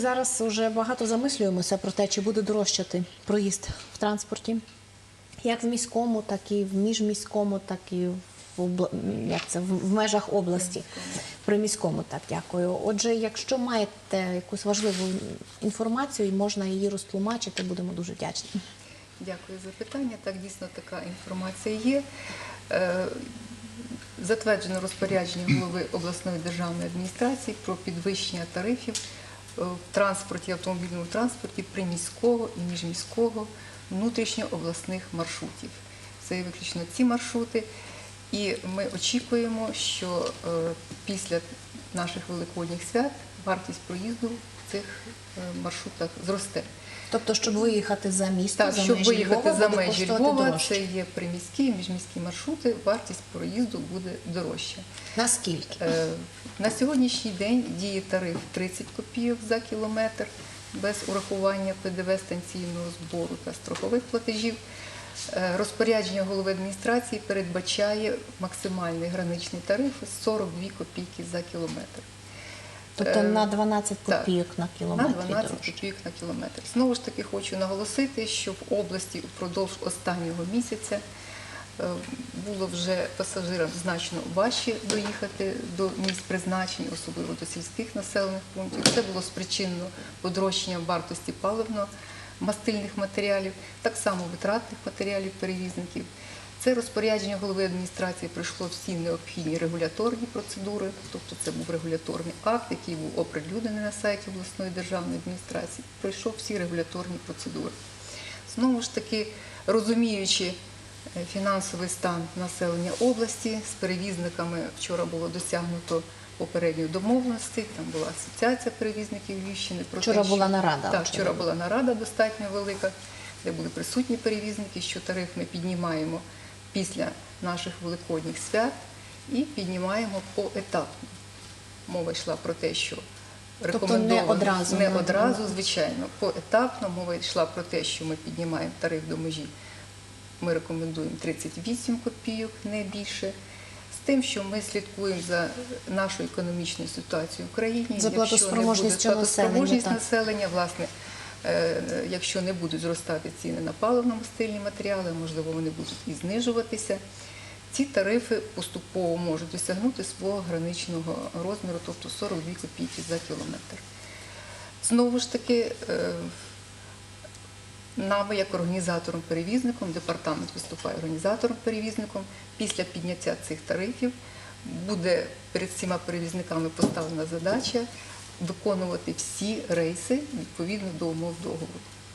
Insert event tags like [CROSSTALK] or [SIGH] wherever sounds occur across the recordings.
зараз вже багато замислюємося про те, чи буде дорожчати проїзд в транспорті, як в міському, так і в міжміському, так і в, обла- як це, в межах області. При міському, так дякую. Отже, якщо маєте якусь важливу інформацію і можна її розтлумачити, будемо дуже вдячні. Дякую за питання. Так, дійсно така інформація є. Е, Затверджено розпорядження голови обласної державної адміністрації про підвищення тарифів в транспорті, автомобільному транспорті приміського і міжміського внутрішньообласних маршрутів. Це виключно ці маршрути. І ми очікуємо, що е, після наших великодніх свят вартість проїзду в цих е, маршрутах зросте. Тобто, щоб виїхати за місто, Так, за щоб межі виїхати Львова, за межі Львова, дорожче. це є приміські і міжміські маршрути, вартість проїзду буде дорожча. Наскільки? Е, На сьогоднішній день діє тариф 30 копійок за кілометр без урахування ПДВ станційного збору та страхових платежів. Е, Розпорядження голови адміністрації передбачає максимальний граничний тариф 42 копійки за кілометр. Тобто е, на 12 копійок на На кілометр 12 дорожче. копійок на кілометр. Знову ж таки хочу наголосити, що в області упродовж останнього місяця е, було вже пасажирам значно важче доїхати до місць призначень, особливо до сільських населених пунктів. Це було спричинено подорожчанням вартості паливно-мастильних матеріалів, так само витратних матеріалів перевізників. Це розпорядження голови адміністрації пройшло всі необхідні регуляторні процедури, тобто це був регуляторний акт, який був оприлюднений на сайті обласної державної адміністрації, пройшов всі регуляторні процедури. Знову ж таки, розуміючи е, фінансовий стан населення області, з перевізниками вчора було досягнуто попередньої домовленості, там була асоціація перевізників Львівщини. Про Вчора те, була що- нарада, Так, вчора була нарада достатньо велика, де були присутні перевізники, що тариф ми піднімаємо після наших великодніх свят і піднімаємо поетапно. Мова йшла про те, що Тобто не рекомендовано одразу, не одразу, звичайно, поетапно мова йшла про те, що ми піднімаємо тариф до межі. Ми рекомендуємо 38 копійок, не більше. З тим, що ми слідкуємо за нашою економічною ситуацією в країні. За Якщо не буде населення, платоспроможність так. населення, власне, якщо не будуть зростати ціни на паливно-мастильні матеріали, можливо, вони будуть і знижуватися. Ці тарифи поступово можуть досягнути свого граничного розміру, тобто 42 копійки за кілометр. Знову ж таки, е, нами, як організатором-перевізником, департамент виступає організатором-перевізником. Після підняття цих тарифів буде перед всіма перевізниками поставлена задача виконувати всі рейси відповідно до умов договору.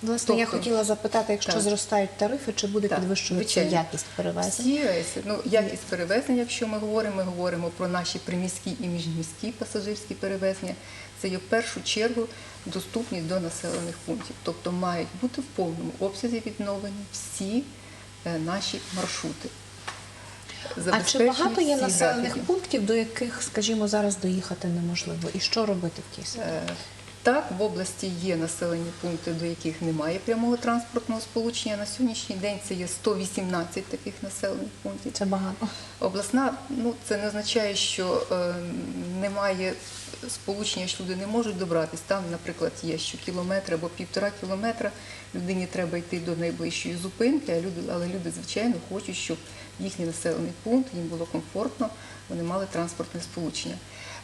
Власне, я Тобто- хотіла запитати, якщо Так. зростають тарифи, чи буде Так, підвищуватися звичайно. якість перевезень? Всі рейси, ну якість перевезення, якщо ми говоримо, ми говоримо про наші приміські і міжміські пасажирські перевезення. Це є в першу чергу доступність до населених пунктів. Тобто мають бути в повному обсязі відновлені всі е, наші маршрути. А чи багато є населених пунктів, до яких, скажімо, зараз доїхати неможливо? І що робити в тій ситуації? Е, Так, в області є населені пункти, до яких немає прямого транспортного сполучення. На сьогоднішній день це є 118 таких населених пунктів. Це багато. Обласна, ну це не означає, що е, немає сполучення, що люди не можуть добратися. Там, наприклад, є що кілометр або півтора кілометра. Людині треба йти до найближчої зупинки, а люди, але люди, звичайно, хочуть, щоб їхній населений пункт їм було комфортно, вони мали транспортне сполучення.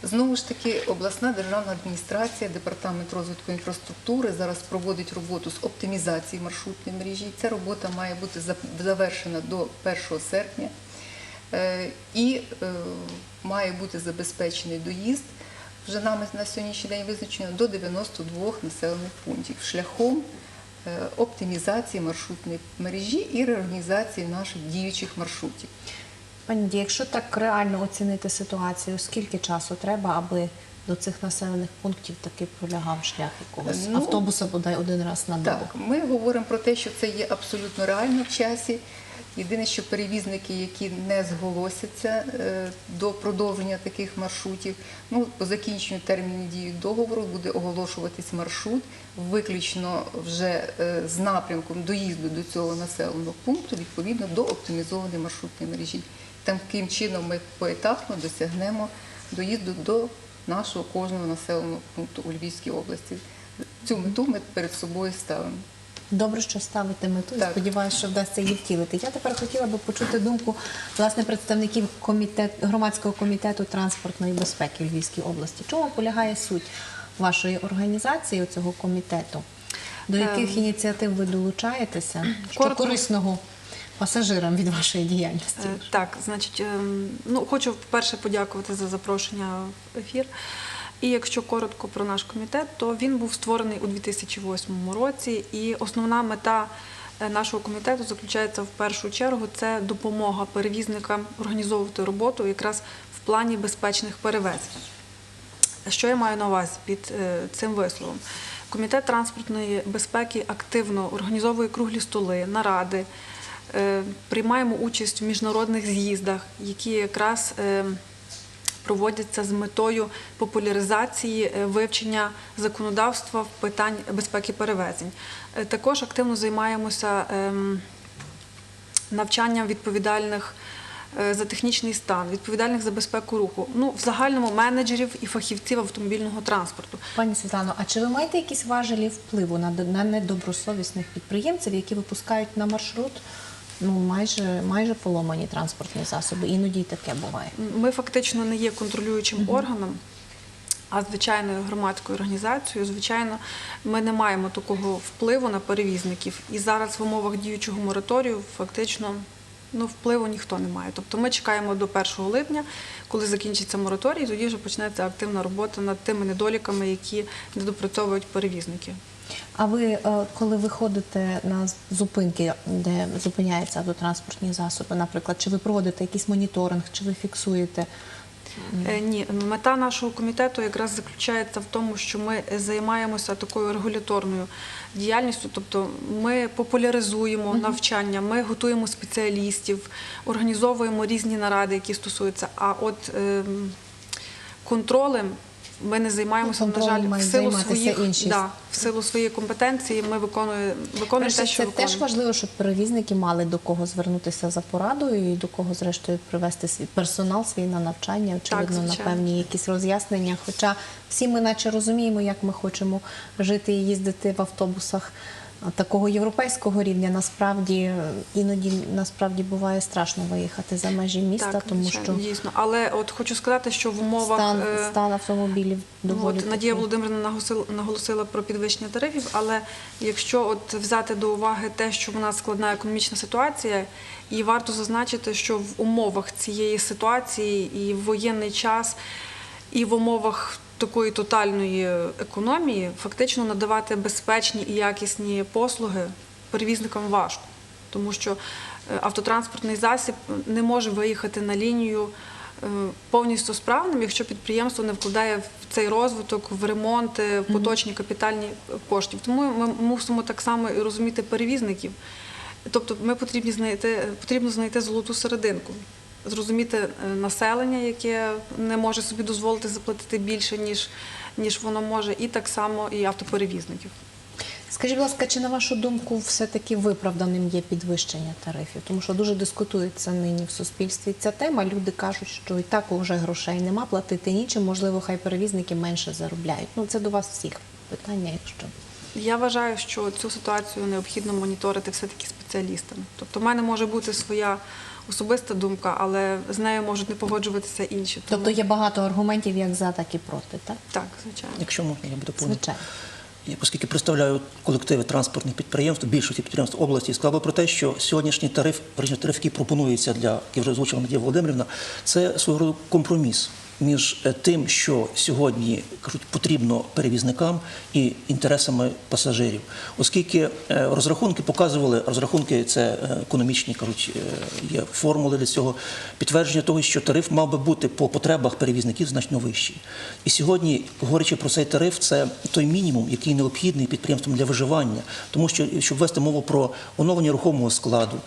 Знову ж таки, обласна державна адміністрація, департамент розвитку інфраструктури зараз проводить роботу з оптимізації маршрутної мережі. Ця робота має бути завершена до 1 серпня. Е, І е, має бути забезпечений доїзд. Вже нами на сьогоднішній день визначено до 92 населених пунктів шляхом оптимізації маршрутної мережі і реорганізації наших діючих маршрутів. Пані Ді, якщо так реально оцінити ситуацію, скільки часу треба, аби до цих населених пунктів таки пролягав шлях якогось Ну, автобуса бодай один раз на добу? Так, ми говоримо про те, що це є абсолютно реально в часі. Єдине, що перевізники, які не зголосяться е, до продовження таких маршрутів, ну по закінченню терміну дії договору буде оголошуватись маршрут виключно вже е, з напрямком доїзду до цього населеного пункту відповідно до оптимізованої маршрутної мережі. Таким чином ми поетапно досягнемо доїзду до нашого кожного населеного пункту у Львівській області. цю мету ми перед собою ставимо. Добре, що ставите мету. і Так. Сподіваюся, що вдасться її втілити. Я тепер хотіла би почути думку власне представників комітет, громадського комітету транспортної безпеки Львівській області. Чому полягає суть вашої організації цього комітету? До яких ініціатив ви долучаєтеся? Що коротко. корисного пасажирам від вашої діяльності? Е, Так, значить, ем, ну хочу вперше подякувати за запрошення в ефір. І якщо коротко про наш комітет, то він був створений у 2008 році, і основна мета е, нашого комітету заключається в першу чергу це допомога перевізникам організовувати роботу якраз в плані безпечних перевезень. Що я маю на увазі під е, цим висловом? Комітет транспортної безпеки активно організовує круглі столи, наради, е, приймаємо участь в міжнародних з'їздах, які якраз проводяться з метою популяризації е, вивчення законодавства в питань безпеки перевезень. Е, Також активно займаємося ем, навчанням відповідальних е, за технічний стан, відповідальних за безпеку руху, ну в загальному менеджерів і фахівців автомобільного транспорту. Пані Світлано, а чи ви маєте якісь важелі впливу на, недобросовісних підприємців, які випускають на маршрут ну майже майже поломані транспортні засоби? Іноді й таке буває. Ми фактично не є контролюючим органом. А звичайною громадською організацією, звичайно, ми не маємо такого впливу на перевізників. І зараз в умовах діючого мораторію фактично ну, впливу ніхто не має. Тобто ми чекаємо до 1 липня, коли закінчиться мораторій, тоді вже почнеться активна робота над тими недоліками, які недопрацьовують перевізники. А ви, е, коли виходите на зупинки, де зупиняються автотранспортні засоби, наприклад, чи ви проводите якийсь моніторинг, чи ви фіксуєте? Е, Ні, мета нашого комітету якраз заключається в тому, що ми займаємося такою регуляторною діяльністю, тобто ми популяризуємо навчання, ми готуємо спеціалістів, організовуємо різні наради, які стосуються. А от ем, контролем ми не займаємося, Ну, на жаль, в силу своїх інші. да, в силу своєї компетенції. Ми виконуємо, виконуємо те, що це виконує. теж важливо, щоб перевізники мали до кого звернутися за порадою і до кого, зрештою, привести свій персонал свій на навчання, очевидно, на певні якісь роз'яснення. Хоча всі ми наче розуміємо, як ми хочемо жити і їздити в автобусах такого європейського рівня. Насправді іноді насправді буває страшно виїхати за межі міста, так, тому що дійсно. Але от хочу сказати, що в умовах стан, е, стан автомобілів доволі От, Надія. Володимирівна наголосила, наголосила про підвищення тарифів, але якщо от взяти до уваги те, що в нас складна економічна ситуація, і варто зазначити, що в умовах цієї ситуації і в воєнний час, і в умовах такої тотальної економії, фактично надавати безпечні і якісні послуги перевізникам важко, тому що е, автотранспортний засіб не може виїхати на лінію е, повністю справним, якщо підприємство не вкладає в цей розвиток, в ремонти, в поточні капітальні коштів. Тому ми мусимо так само і розуміти перевізників. Тобто ми потрібні знайти, потрібно знайти золоту серединку, зрозуміти е, населення, яке не може собі дозволити заплатити більше, ніж, ніж воно може, і так само і автоперевізників. Скажіть, будь ласка, чи на вашу думку все-таки виправданим є підвищення тарифів? Тому що дуже дискутується нині в суспільстві ця тема. Люди кажуть, що і так уже грошей нема, платити нічим, можливо, хай перевізники менше заробляють. Ну це до вас всіх питання, якщо Я вважаю, що цю ситуацію необхідно моніторити все-таки спеціалістами. Тобто, в мене може бути своя особиста думка, але з нею можуть не погоджуватися інші. Тому- тобто є багато аргументів як за, так і проти, так? так, звичайно. Якщо можна, я буду. Звичайно. Я, оскільки представляю колективи транспортних підприємств, більшості підприємств області, сказав би про те, що сьогоднішній тариф, тариф, який пропонується для, який вже озвучила Надія Володимирівна, це свого роду компроміс між е, тим, що сьогодні потрібно перевізникам і інтересами пасажирів, оскільки е, розрахунки показували, розрахунки це е, економічні, кажуть, є формули для цього підтвердження того, що тариф мав би бути по потребах перевізників значно вищий. І сьогодні, говорячи про цей тариф, це той мінімум, який необхідний підприємствам для виживання, тому що щоб вести мову про оновлення рухомого складу,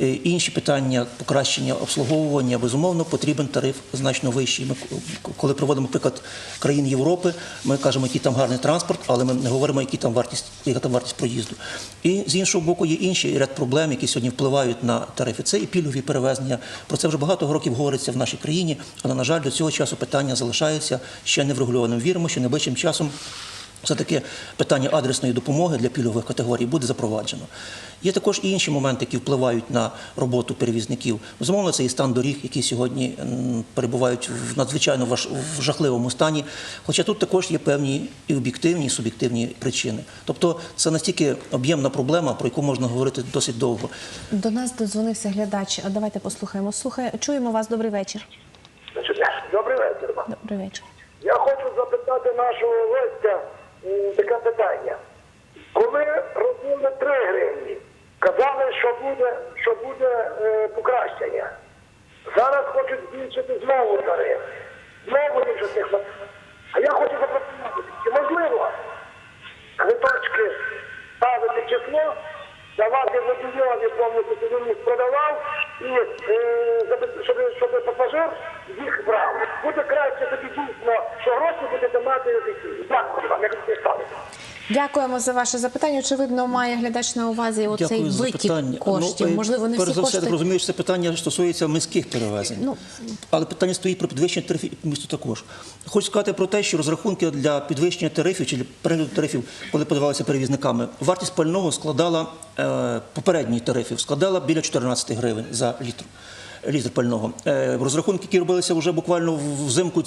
інші питання покращення обслуговування, безумовно, потрібен тариф значно вищий. Ми коли проводимо приклад країн Європи, ми кажемо, який там гарний транспорт, але ми не говоримо, які там вартість, яка там вартість проїзду. І з іншого боку, є інший ряд проблем, які сьогодні впливають на тарифи. Це і пільгові перевезення. Про це вже багато років говориться в нашій країні, але на жаль, до цього часу питання залишається ще не врегульованим. Віримо, що найближчим часом все-таки питання адресної допомоги для пільгових категорій буде запроваджено. Є також і інші моменти, які впливають на роботу перевізників. Безумовно, це і стан доріг, які сьогодні перебувають в надзвичайно важ- в жахливому стані. Хоча тут також є певні і об'єктивні, і суб'єктивні причини. Тобто це настільки об'ємна проблема, про яку можна говорити досить довго. До нас додзвонився глядач. А Давайте послухаємо. Слухай, чуємо вас. Добрий вечір. Добрий вечір. Добрий вечір. Я хочу запитати нашого гостя таке питання. Коли робили 3 гривні, казали, що буде, що буде е, покращення. Зараз хочуть збільшити знову тариф. Знову більше цих. А я хочу запропонувати, чи можливо квиточки ставити число, давати водійові повністю він їх продавав, і е, щоб, щоб пасажир їх брав. Буде краще тоді дійсно, що гроші будете мати. Дякую вам, як ви ставите. Дякуємо за ваше запитання. Очевидно, має глядач на увазі оцей Дякую за витік запитання. коштів. Ну, Можливо, не перш всі за все, кошти. так розумію, що це питання стосується міських перевезень. Ну. Але питання стоїть про підвищення тарифів і по місту також. Хочу сказати про те, що розрахунки для підвищення тарифів чи для перегляду тарифів, коли подавалися перевізниками, вартість пального складала е, попередніх тарифів, складала біля 14 гривень за літр. Літр пального. Е, розрахунки, які робилися вже буквально взимку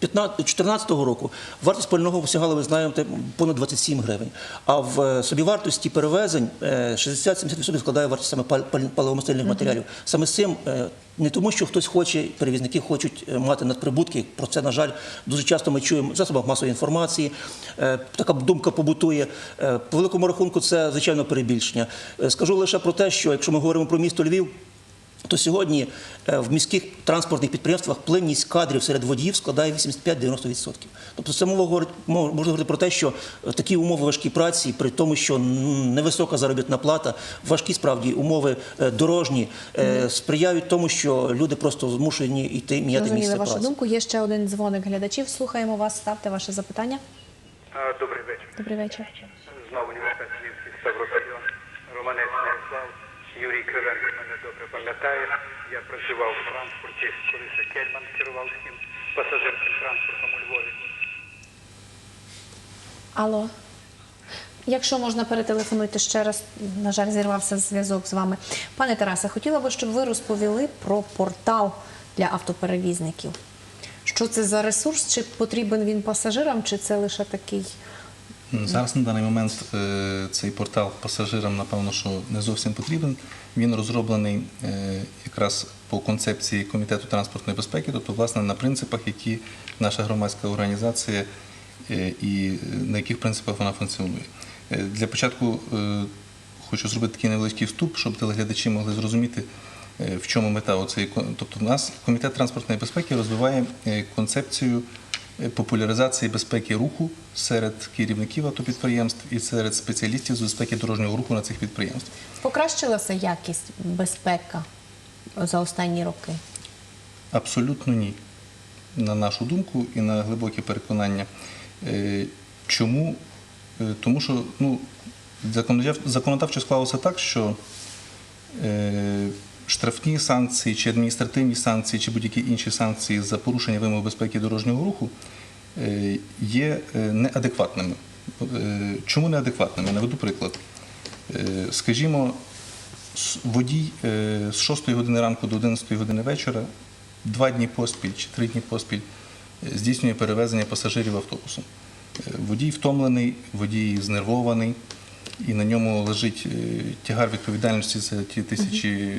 2014 року, вартість пального осягала, ви знаєте, понад 27 гривень. А в е, собівартості перевезень е, 60-70% складає вартість саме паливомастильних матеріалів. Саме з цим е, не тому, що хтось хоче, перевізники хочуть е, мати надприбутки. Про це, на жаль, дуже часто ми чуємо в засобах масової інформації. Е, Така думка побутує. Е, По великому рахунку, це звичайно перебільшення. Е, Скажу лише про те, що якщо ми говоримо про місто Львів. То сьогодні е, в міських транспортних підприємствах плинність кадрів серед водіїв складає 85-90%. Тобто це мова говорить, можна говорити про те, що е, такі умови важкі праці, при тому, що невисока заробітна плата, важкі справді умови е, дорожні сприяють тому, що люди просто змушені йти міняти Зрозуміли місце вашу праці. думку. Є ще один дзвоник глядачів. Слухаємо вас. Ставте ваше запитання. Добрий вечір. Добрий вечір. Знову університет Львівський Ставропольон. Романець Ярослав. Юрій Кривенко мене. Я працював в транспорті, коли ще Кельман керував таким пасажирським транспортом у Львові. Алло. Якщо можна, перетелефонуйте ще раз. На жаль, зірвався зв'язок з вами. Пане Тарасе, хотіла би, щоб ви розповіли про портал для автоперевізників. Що це за ресурс? Чи потрібен він пасажирам, чи це лише такий Зараз на даний момент е, цей портал пасажирам, напевно, що не зовсім потрібен. Він розроблений е, якраз по концепції Комітету транспортної безпеки, тобто, власне, на принципах, які наша громадська організація е, і на яких принципах вона функціонує. Для початку хочу зробити такий невеличкий вступ, щоб телеглядачі могли зрозуміти, в чому мета кон- Тобто, у нас комітет транспортної безпеки розвиває концепцію популяризації безпеки руху серед керівників автопідприємств і серед спеціалістів з безпеки дорожнього руху на цих підприємствах. покращилася якість безпека за останні роки? Абсолютно ні. На нашу думку і на глибоке переконання. Е, Чому? Е, Тому що ну, законодавчо склалося так, що е, штрафні санкції чи адміністративні санкції, чи будь-які інші санкції за порушення вимог безпеки дорожнього руху е, є е, неадекватними. Е, Чому неадекватними? Наведу приклад. Скажімо, водій з 6 години ранку до 11 години вечора два дні поспіль чи три дні поспіль здійснює перевезення пасажирів автобусом. Водій втомлений, водій знервований, і на ньому лежить е, тягар відповідальності за ті тисячі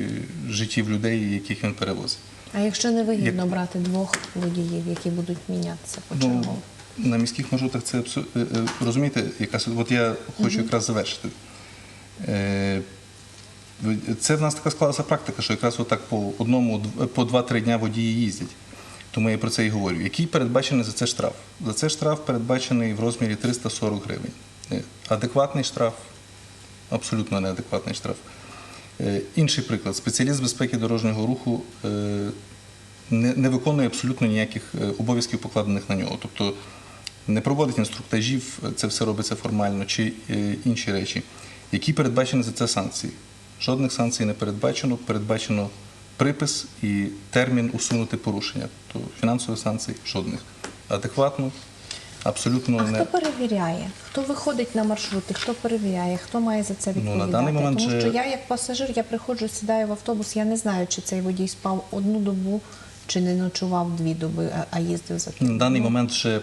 життів людей, яких він перевозить. А якщо не вигідно Як- брати двох водіїв, які будуть мінятися Ну, почергово? на міських маршрутах це абсу- е, е, розумієте, якраз от я хочу якраз завершити. Це в нас така склалася практика, що якраз отак по одному, по два-три дня водії їздять. Тому я про це і говорю. Який передбачений за це штраф? За це штраф передбачений в розмірі 340 гривень. Адекватний штраф, абсолютно неадекватний штраф. Е, Інший приклад. Спеціаліст безпеки дорожнього руху е, не, виконує абсолютно ніяких е, обов'язків, покладених на нього. Тобто не проводить інструктажів, це все робиться формально, чи інші речі. Які передбачені за це санкції? Жодних санкцій не передбачено, передбачено припис і термін усунути порушення. То фінансових санкцій жодних. Адекватно абсолютно А не хто перевіряє? Хто виходить на маршрути? Хто перевіряє? Хто має за це Ну, на відповідати? даний момент Тому що я, як пасажир, я приходжу, сідаю в автобус. Я не знаю, чи цей водій спав одну добу, чи не ночував дві доби, а- а їздив за тим. На даний Ну, момент ще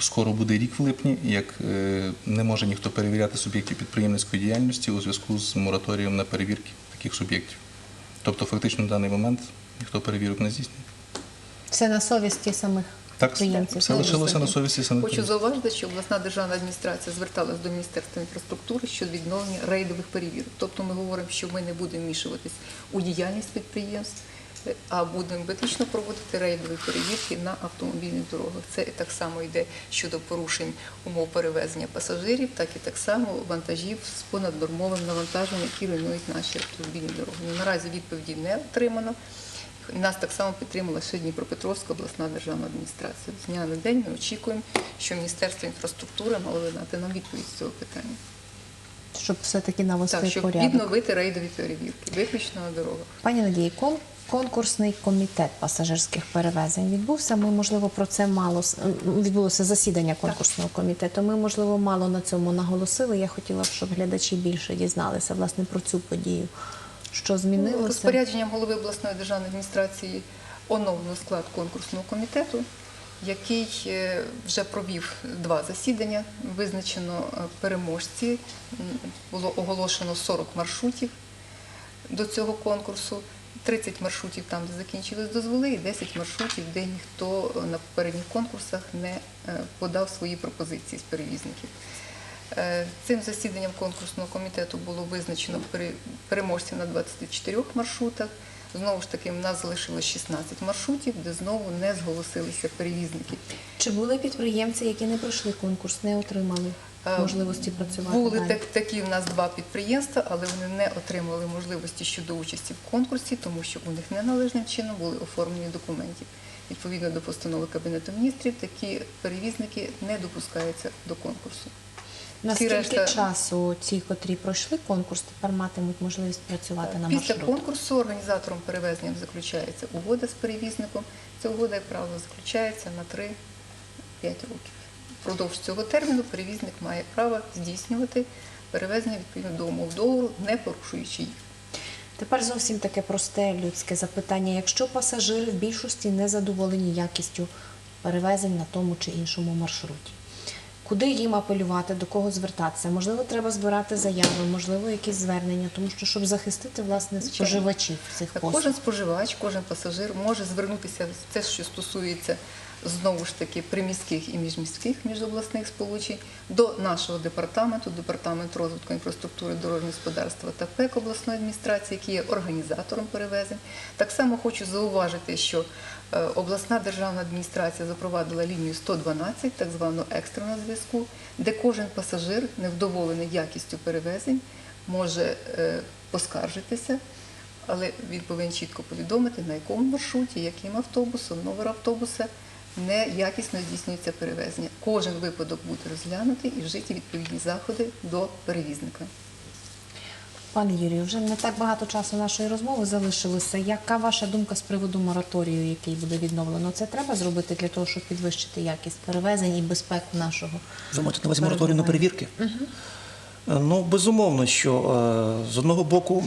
скоро буде рік в липні, як е, не може ніхто перевіряти суб'єктів підприємницької діяльності у зв'язку з мораторієм на перевірки таких суб'єктів. Тобто, фактично, на даний момент ніхто перевірок не здійснює. Це на совісті самих Так, підприємців. все лишилося на совісті Хочу зауважити, що обласна державна адміністрація зверталась до Міністерства інфраструктури щодо відновлення рейдових перевірок. Тобто ми говоримо, що ми не будемо вмішуватись у діяльність підприємств, е, а будемо виключно проводити рейдові перевірки на автомобільних дорогах. Це і так само йде щодо порушень умов перевезення пасажирів, так і так само вантажів з понаднормовим навантаженням, які руйнують наші автомобільні дороги. Ну, Наразі відповіді не отримано. Нас так само підтримала ще Дніпропетровська обласна державна адміністрація. З дня на день ми очікуємо, що Міністерство інфраструктури мало би дати нам відповідь з цього питання. Щоб все-таки навести Так, щоб порядок. відновити рейдові перевірки, виключно на дорогах. Пані Надії, кон- конкурсний комітет пасажирських перевезень відбувся. Ми, можливо, про це мало відбулося засідання конкурсного комітету. Ми, можливо, мало на цьому наголосили. Я хотіла б, щоб глядачі більше дізналися власне про цю подію. Що змінилося? Розпорядженням голови обласної державної адміністрації оновлено склад конкурсного комітету, який е, вже провів два засідання. Визначено е, переможці. Було оголошено 40 маршрутів до цього конкурсу. 30 маршрутів там, де закінчились дозволи, і 10 маршрутів, де ніхто е, на попередніх конкурсах не подав свої пропозиції з перевізників. Е, Цим засіданням конкурсного комітету було визначено пере- переможців на 24 маршрутах. Знову ж таки, в нас залишилось 16 маршрутів, де знову не зголосилися перевізники. Чи були підприємці, які не пройшли конкурс, не отримали Е, можливості працювати? Були так, такі в нас два підприємства, але вони не отримали можливості щодо участі в конкурсі, тому що у них неналежним чином були оформлені документів. Відповідно до постанови Кабінету міністрів, такі перевізники не допускаються до конкурсу. Наскільки решта- часу ці, котрі пройшли конкурс, тепер матимуть можливість працювати на Після конкурсу організатором перевезення заключається угода з перевізником. Ця угода, як правило, заключається на 3-5 років. Впродовж цього терміну перевізник має право здійснювати перевезення відповідно до умов договору, не порушуючи їх. Тепер зовсім таке просте людське запитання. Якщо пасажири в більшості не задоволені якістю перевезень на тому чи іншому маршруті, куди їм апелювати, до кого звертатися? Можливо, треба збирати заяви, можливо, якісь звернення, тому що щоб захистити власне споживачів цих послуг. кожен споживач, кожен пасажир може звернутися це, що стосується знову ж таки приміських і міжміських міжобласних сполучень до нашого департаменту, департамент розвитку інфраструктури дорожнього господарства та ПЕК обласної адміністрації, який є організатором перевезень. Так само хочу зауважити, що обласна державна адміністрація запровадила лінію 112, так звану екстреного зв'язку, де кожен пасажир, невдоволений якістю перевезень, може е, поскаржитися але він повинен чітко повідомити, на якому маршруті, яким автобусом, номер автобуса неякісно здійснюється перевезення. Кожен випадок буде розглянутий і вжиті відповідні заходи до перевізника. Пане Юрію, вже не так багато часу нашої розмови залишилося. Яка ваша думка з приводу мораторію, який буде відновлено? Це треба зробити для того, щоб підвищити якість перевезень і безпеку нашого? замовити на увазі мораторію на перевірки? Угу. Ну, безумовно, що е, з одного боку,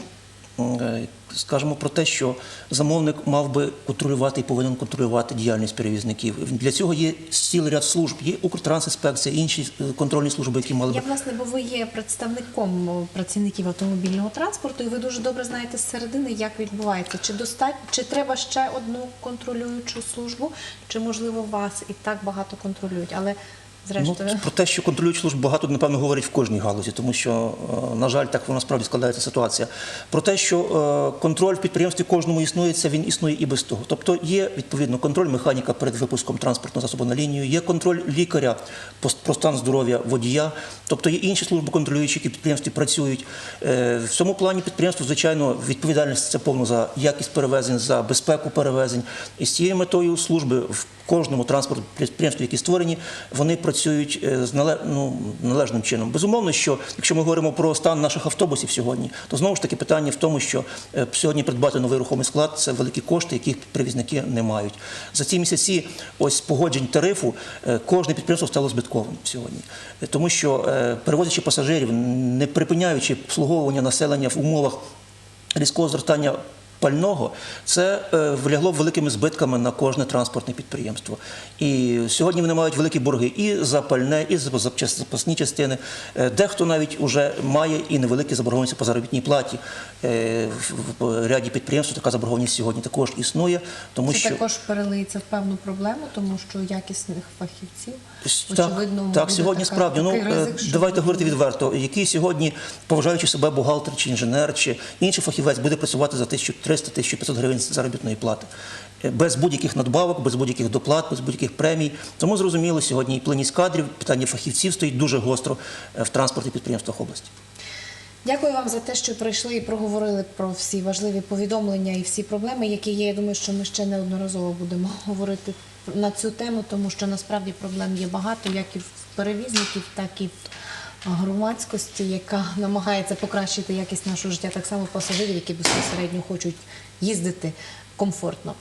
скажемо про те, що замовник мав би контролювати і повинен контролювати діяльність перевізників. Для цього є цілий ряд служб, є Укртрансінспекція, інші е, контрольні служби, які мали Я власне, бо ви є представником працівників автомобільного транспорту, і ви дуже добре знаєте з середини, як відбувається. Чи достатньо, чи треба ще одну контролюючу службу, чи можливо вас і так багато контролюють, але зрештою. Ну, про те, що контролюють служб, багато, напевно, говорять в кожній галузі, тому що, е, на жаль, так вона справді складається ситуація. Про те, що е, контроль в підприємстві кожному існує, це він існує і без того. Тобто є, відповідно, контроль механіка перед випуском транспортного засобу на лінію, є контроль лікаря про стан здоров'я водія, тобто є інші служби контролюючі, які в підприємстві працюють. Е, В цьому плані підприємство, звичайно, відповідальність це повно за якість перевезень, за безпеку перевезень. І з цією метою служби в кожному транспортному підприємстві, які створені, вони працюють. Працюють е, з ну, належним чином. Безумовно, що якщо ми говоримо про стан наших автобусів сьогодні, то знову ж таки питання в тому, що е, сьогодні придбати новий рухомий склад це великі кошти, яких перевізники не мають. За ці місяці ось погоджень тарифу е, кожне підприємство стало збитковим сьогодні, тому що перевозячи пасажирів, не припиняючи обслуговування населення в умовах різкого зростання пального, це е, влягло великими збитками на кожне транспортне підприємство. І сьогодні вони мають великі борги і за пальне, і за запасні частини. Е, Дехто навіть вже має і невеликі заборгованості по заробітній платі. Е, В в ряді підприємств така заборгованість сьогодні також існує, тому Це що також перелиється в певну проблему, тому що якісних фахівців так, очевидно так сьогодні така- справді. Ну е, ризик, давайте буде- говорити відверто. Який сьогодні, поважаючи себе бухгалтер чи інженер, чи інший фахівець, буде працювати за 1300-1500 гривень заробітної плати. Е, Без будь-яких надбавок, без будь-яких доплат, без будь-яких премій. Тому зрозуміло, сьогодні і плинність кадрів, питання фахівців стоїть дуже гостро е, в транспорті підприємствах області. Дякую вам за те, що прийшли і проговорили про всі важливі повідомлення і всі проблеми, які є. Я думаю, що ми ще неодноразово будемо [LAUGHS] говорити на цю тему, тому що насправді проблем є багато, як і в перевізників, так і в громадськості, яка намагається покращити якість нашого життя, так само пасажирів, які безпосередньо хочуть їздити комфортно.